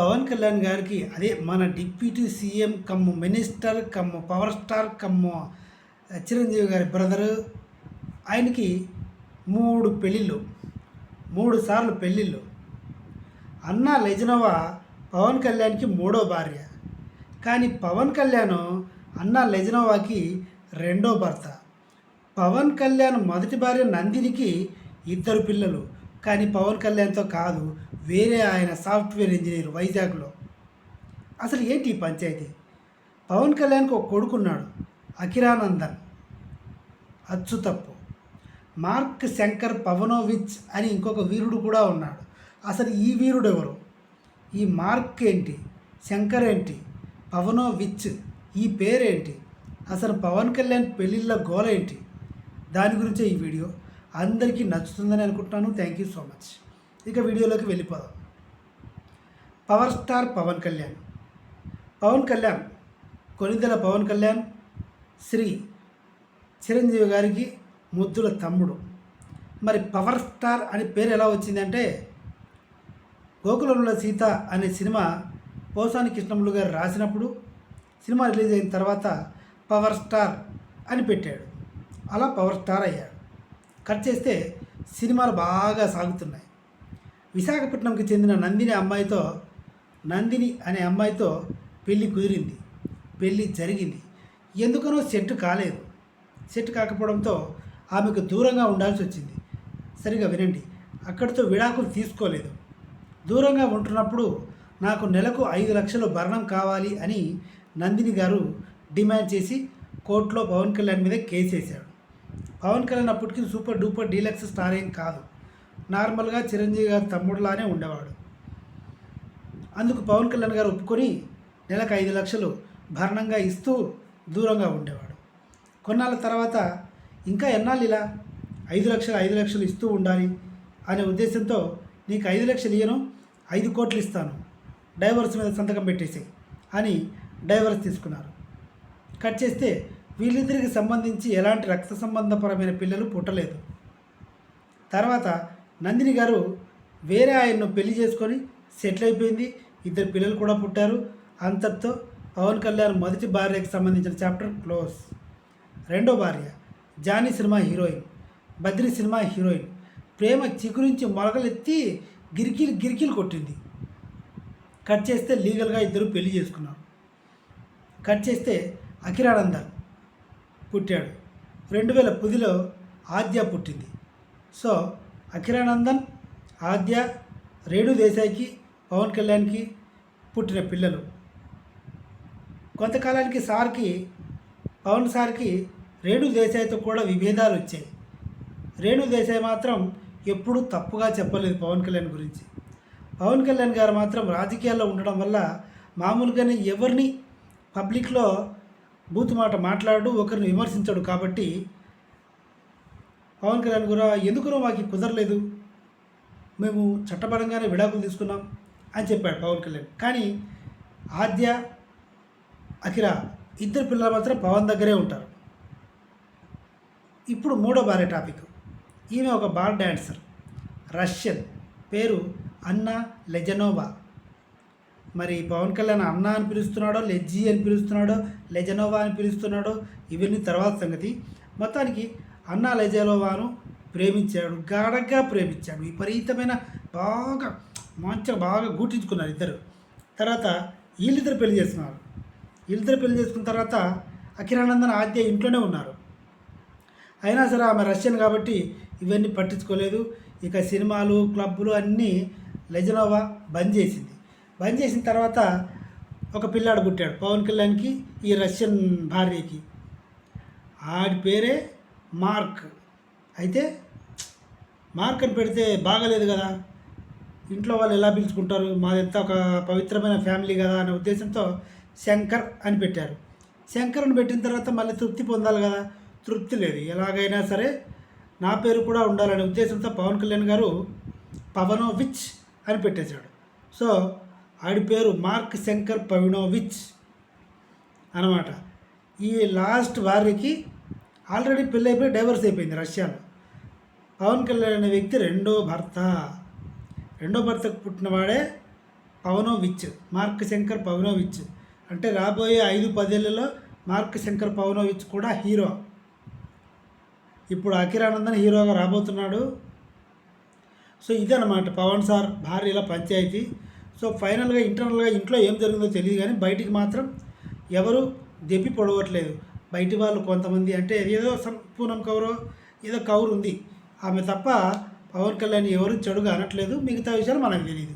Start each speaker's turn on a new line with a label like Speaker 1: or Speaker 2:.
Speaker 1: పవన్ కళ్యాణ్ గారికి అదే మన deputy CM cum minister cum power star cum Chiranjeevi గారి బ్రదరు ఆయనకి మూడు పెళ్ళిళ్ళు మూడు సార్లు పెళ్ళిళ్ళు. అన్న లెజనోవా పవన్ కళ్యాణ్కి మూడో భార్య. కానీ పవన్ కళ్యాణ్ అన్న లెజనోవాకి రెండో భర్త. పవన్ కళ్యాణ్ మొదటి భార్య నందినికి ఇద్దరు పిల్లలు. కానీ పవన్ కళ్యాణ్తో కాదు వేరే ఆయన సాఫ్ట్వేర్ ఇంజనీర్ వైజాగ్లో. అసలు ఏంటి ఈ పంచాయతీ? పవన్ కళ్యాణ్కి ఒక కొడుకున్నాడు అఖిరానందన్ అచ్చు తప్పు. మార్క్ శంకర్ పవనోవిచ్ అని ఇంకొక వీరుడు కూడా ఉన్నాడు. అసలు ఈ వీరుడు ఎవరు ఈ మార్క్ ఏంటి? శంకర్ ఏంటి? పవనోవిచ్. ఈ పేరేంటి? అసలు పవన్ కళ్యాణ్ పెళ్ళిళ్ళ గోల ఏంటి దాని గురించే ఈ వీడియో. అందరికీ నచ్చుతుందని అనుకుంటున్నాను. థ్యాంక్ యూ సో మచ్ ఇక వీడియోలోకి వెళ్ళిపోదాం. పవర్ స్టార్ పవన్ కళ్యాణ్ పవన్ కళ్యాణ్ కొనిదెల పవన్ కళ్యాణ్ శ్రీ చిరంజీవి గారికి ముద్దుల తమ్ముడు. మరి పవర్ స్టార్ అనే పేరు ఎలా వచ్చిందంటే గోకులంలో సీత అనే సినిమా పోసాని కృష్ణములు గారు రాసినప్పుడు సినిమా రిలీజ్ అయిన తర్వాత పవర్ స్టార్ అని పెట్టాడు. అలా పవర్ స్టార్ అయ్యాడు. కట్ చేస్తే సినిమాలు బాగా సాగుతున్నాయి. విశాఖపట్నంకి చెందిన నందిని అమ్మాయితో నందిని అనే అమ్మాయితో పెళ్ళి కుదిరింది. పెళ్ళి జరిగింది. ఎందుకనో సెట్ కాలేదు. సెట్ కాకపోవడంతో ఆమెకు దూరంగా ఉండాల్సి వచ్చింది. సరిగా వినండి అక్కడితో విడాకులు తీసుకోలేదు. దూరంగా ఉంటున్నప్పుడు నాకు నెలకు ఐదు లక్షలు భరణం కావాలి అని నందిని గారు డిమాండ్ చేసి కోర్టులో పవన్ కళ్యాణ్ మీద కేసు వేశాడు. పవన్ కళ్యాణ్ అప్పటికి సూపర్ డూపర్ డీలక్స్ స్టార్ ఏం కాదు. నార్మల్గా చిరంజీవి గారి తమ్ముడులానే ఉండేవాడు. అందుకు పవన్ కళ్యాణ్ గారు ఒప్పుకొని నెలకు ఐదు లక్షలు భరణంగా ఇస్తూ దూరంగా ఉండేవాడు. కొన్నాళ్ళ తర్వాత ఇంకా ఎన్నాళ్ళు ఇలా ఐదు లక్షలు ఐదు లక్షలు ఇస్తూ ఉండాలి అనే ఉద్దేశంతో నీకు ఐదు లక్షలు ఇయ్యను ఐదు కోట్లు ఇస్తాను డైవర్స్ మీద సంతకం పెట్టేసి అని డైవర్స్ తీసుకున్నారు. కట్ చేస్తే వీళ్ళిద్దరికి సంబంధించి ఎలాంటి రక్త సంబంధపరమైన పిల్లలు పుట్టలేదు. తర్వాత నందిని గారు వేరే ఆయన్ను పెళ్ళి చేసుకొని సెటిల్ అయిపోయింది. ఇద్దరు పిల్లలు కూడా పుట్టారు. అంతటితో పవన్ కళ్యాణ్ మొదటి భార్యకు సంబంధించిన చాప్టర్ క్లోజ్. రెండో భార్య Johnny cinema heroine Badri cinema heroine. ప్రేమ చిగురించి మొలకలెత్తి గిరికీలు గిరికీలు కొట్టింది. కట్ చేస్తే లీగల్గా ఇద్దరు పెళ్ళి చేసుకున్నారు. కట్ చేస్తే అఖిరానంద పుట్టాడు. రెండు వేల పదిలో ఆద్య పుట్టింది. సో అఖిరానందన్ ఆద్య రేణు దేశాయికి పవన్ కళ్యాణ్కి పుట్టిన పిల్లలు. కొంతకాలానికి సార్కి పవన్ సార్కి రేణు దేశాయితో కూడా విభేదాలు వచ్చాయి. రేణు దేశాయ్ మాత్రం ఎప్పుడూ తప్పుగా చెప్పలేదు పవన్ కళ్యాణ్ గురించి. పవన్ కళ్యాణ్ గారు మాత్రం రాజకీయాల్లో ఉండడం వల్ల మామూలుగానే ఎవరిని పబ్లిక్లో బూతు మాట మాట్లాడు ఒకరిని విమర్శించడు కాబట్టి పవన్ కళ్యాణ్ కూడా ఎందుకునో మాకు కుదరలేదు. మేము చట్టపరంగానే విడాకులు తీసుకున్నాం అని చెప్పాడు పవన్ కళ్యాణ్. కానీ ఆద్య అఖిల ఇద్దరు పిల్లలు మాత్రం పవన్ దగ్గరే ఉంటారు. ఇప్పుడు మూడో భార్య టాపిక్. ఈమె ఒక బార్ డాన్సర్ రష్యన్. పేరు అన్నా లెజనోవా. మరి పవన్ కళ్యాణ్ అన్న అని పిలుస్తున్నాడో లెజ్జీ అని పిలుస్తున్నాడో లెజనోవా అని పిలుస్తున్నాడో ఇవన్నీ తర్వాత సంగతి. మొత్తానికి అన్నా లెజనోవాను ప్రేమించాడు గాఢంగా ప్రేమించాడు. విపరీతమైన బాగా మంచిగా బాగా గూటించుకున్నారు ఇద్దరు. తర్వాత వీళ్ళిద్దరు పెళ్ళి చేసుకున్నారు. వీళ్ళిద్దరు పెళ్ళి చేసుకున్న తర్వాత అఖిరానందన్ ఆద్య ఇంట్లోనే ఉన్నారు. అయినా సరే ఆమె రష్యన్ కాబట్టి ఇవన్నీ పట్టించుకోలేదు. ఇక సినిమాలు క్లబ్బులు అన్నీ లెజనోవా బంద్ చేసింది. బంద్ చేసిన తర్వాత ఒక పిల్లాడు పుట్టాడు పవన్ కళ్యాణ్కి ఈ రష్యన్ భార్యకి. ఆడి పేరే మార్క్. అయితే మార్క్ అని పెడితే బాగలేదు కదా. ఇంట్లో వాళ్ళు ఎలా పిలుచుకుంటారు? మాదంతా ఒక పవిత్రమైన ఫ్యామిలీ కదా అనే ఉద్దేశంతో శంకర్ అని పెట్టారు. శంకర్ అని పెట్టిన తర్వాత మళ్ళీ తృప్తి పొందాలి కదా. తృప్తి లేదు. ఎలాగైనా సరే నా పేరు కూడా ఉండాలనే ఉద్దేశంతో పవన్ కళ్యాణ్ గారు పవనోవిచ్ అని పెట్టేశాడు. సో ఆడి పేరు మార్క్ శంకర్ పవినోవిచ్ అనమాట ఈ లాస్ట్ వారికి ఆల్రెడీ పెళ్ళి అయిపోయి డైవర్స్ అయిపోయింది రష్యాలో. పవన్ కళ్యాణ్ అనే వ్యక్తి రెండో భర్త. రెండో భర్తకు పుట్టినవాడే పవనోవిచ్ మార్క్ శంకర్ పవనోవిచ్. అంటే రాబోయే ఐదు పదేళ్ళలో మార్క్ శంకర్ పవనోవిచ్ కూడా హీరో. ఇప్పుడు అఖిరానందన్ హీరోగా రాబోతున్నాడు. సో ఇదన్నమాట పవన్ సార్ భార్యల పంచాయతీ. సో ఫైనల్గా ఇంటర్నల్గా ఇంట్లో ఏం జరిగిందో తెలియదు కానీ బయటికి మాత్రం ఎవరు దెబ్బి పొడవట్లేదు. బయటి వాళ్ళు కొంతమంది అంటే ఏదో సంపూర్ణం పూనం కౌరో ఏదో కౌరు ఉంది ఆమె తప్ప పవన్ కళ్యాణ్ ఎవరు చెడుగా అనట్లేదు. మిగతా విషయాలు మనకు తెలియదు